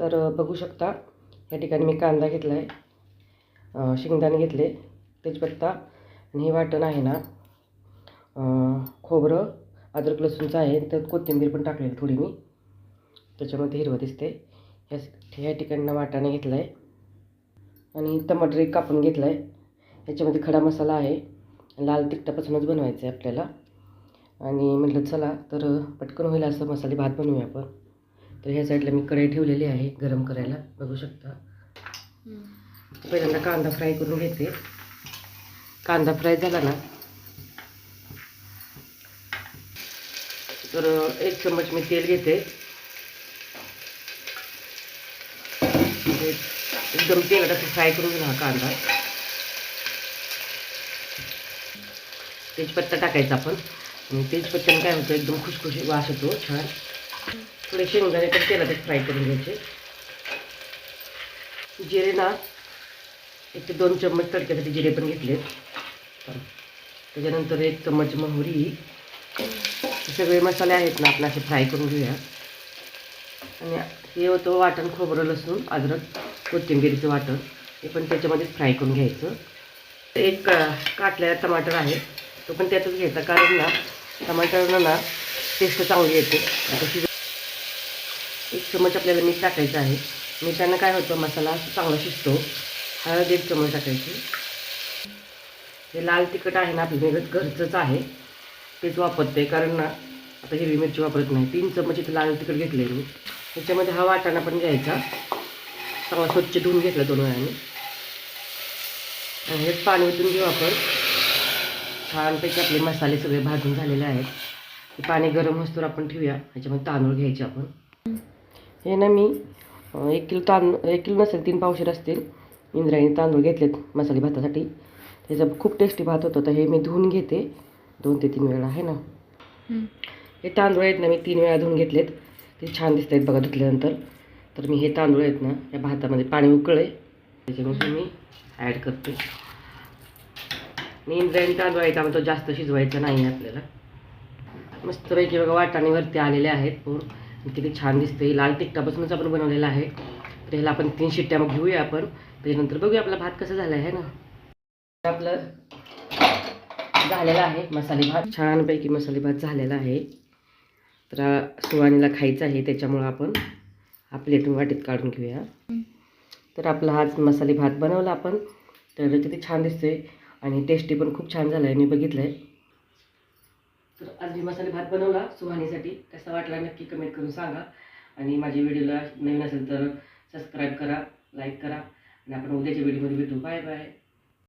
तर बघू शकता. या ठिकाणी मी कांदा घेतला आहे शेंगदाणे घेतले तेजपत्ता आणि हे वाटण आहे ना. खोबरं अद्रक लसूणचं आहे. तर कोथिंबीर पण टाकलेली थोडी मी. त्याच्यामध्ये हिरवं दिसते ह्या ह्या ठिकाणी वाटाणे घेतला आहे आणि टमाटर एक कापून घेतला आहे ह्याच्यामध्ये खडा मसाला आहे. लाल तिखटापासूनच बनवायचं आहे आपल्याला. आणि म्हटलं चला तर पटकन होईल असं मसाले भात बनवूया आपण. तर ह्या साईडला मी कढई ठेवलेली आहे गरम करायला. बघू शकता. पहिल्यांदा कांदा फ्राय करून घेते. कांदा फ्राय झाला ना तर एक चम्मच मी तेल घेते. म्हणजे एकदम तेलात असं फ्राय करून घ्या हा कांदा. तेजपत्ता टाकायचा आपण. तेजपत्त्यानं तेजपत्त्याने काय होतं एकदम खुशखुशी वास येतो छान. थोडे शेंगदाणे पण तेलात फ्राय करून घ्यायचे. जिरे ना एक ते दोन चम्मच तडक्यासाठी जिरे पण घेतले त्याच्यानंतर एक चम्मच मोहरी. सगळे मसाले आहेत ना आपण असे फ्राय करून घेऊया. आणि हे होतं वाटण खोबरं लसूण अद्रक कोथिंबीरचं वाटण. हे पण त्याच्यामध्येच फ्राय करून घ्यायचं. एक काटलेला टमाटर आहे. तो पण त्यातच घ्यायचा कारण ना टमाटरनं ना टेस्ट चांगली येते. चमच आपल्याला मीठ टाकायचं आहे. मिठानं काय होतं मसाला चांगला शिजतो. हळद एक चमच टाकायची. हे लाल तिखट आहे ना आपलं घ- घरचंच आहे. तेच वापरते कारण ना आता हिरवी मिरची वापरत नाही. तीन चमच इथे लाल तिखट घेतले मी. ह्याच्यामध्ये हा वाटाणा पण घ्यायचा. चांगला स्वच्छ धुवून घेतला दोन वेळाने आणि हेच पाणी ओतून घेऊ आपण. छानपैकी आपले मसाले सगळे भाजून झालेले आहेत. पाणी गरम होस्तोवर आपण ठेवूया. ह्याच्यामध्ये तांदूळ घ्यायचे आपण. हे ना मी एक किलो तांदूळ एक किलो नसेल तीन पावशेर असतील. इंद्रायणी तांदूळ घेतलेत मसाले भातासाठी. त्याचा खूप टेस्टी भात होतं तर हे मी धुवून घेते. दोन ते तीन वेळा आहे ना? हे तांदूळ आहेत ना मी तीन वेळा धुवून घेतलेत. ते छान दिसत आहेत बघा धुतल्यानंतर. तर मी हे तांदूळ आहेत ना या भातामध्ये पाणी उकळे त्याच्यामध्ये मी ॲड करते. आणि इंद्रायणी तांदूळ आहे त्यामुळे तो जास्त शिजवायचा नाही आहे आपल्याला. मस्तपैकी बघा वाटाणेवरती आलेले आहेत पूर्ण. किती छान दिसतं दिसते लाल तिखटापासूनच आपण बनवलेला आहे. तर ह्याला आपण तीन शिट्ट्या मग घेऊया आपण. त्याच्यानंतर बघूया आपला भात कसा झाला आहे ना? आपलं झालेला आहे मसाले भात. छानपैकी मसाले भात झालेला आहे. तर सुहानीला सुवाणीला आहे त्याच्यामुळं आपण हा प्लेटून वाटीत काढून घेऊया. तर आपला हाच मसाले भात बनवला आपण. तर किती छान दिसतोय. आणि टेस्टी पण खूप छान झाला आहे मी बघितलं आहे तर आज मी मसाले भात बनवला सुहानीसाठी. कसा वाटला नक्की कमेंट करून सांगा. आणि माझ्या व्हिडिओला नवीन असेल तर सबस्क्राईब करा लाईक करा. आणि आपण उद्याच्या व्हिडिओमध्ये भेटू. Bye bye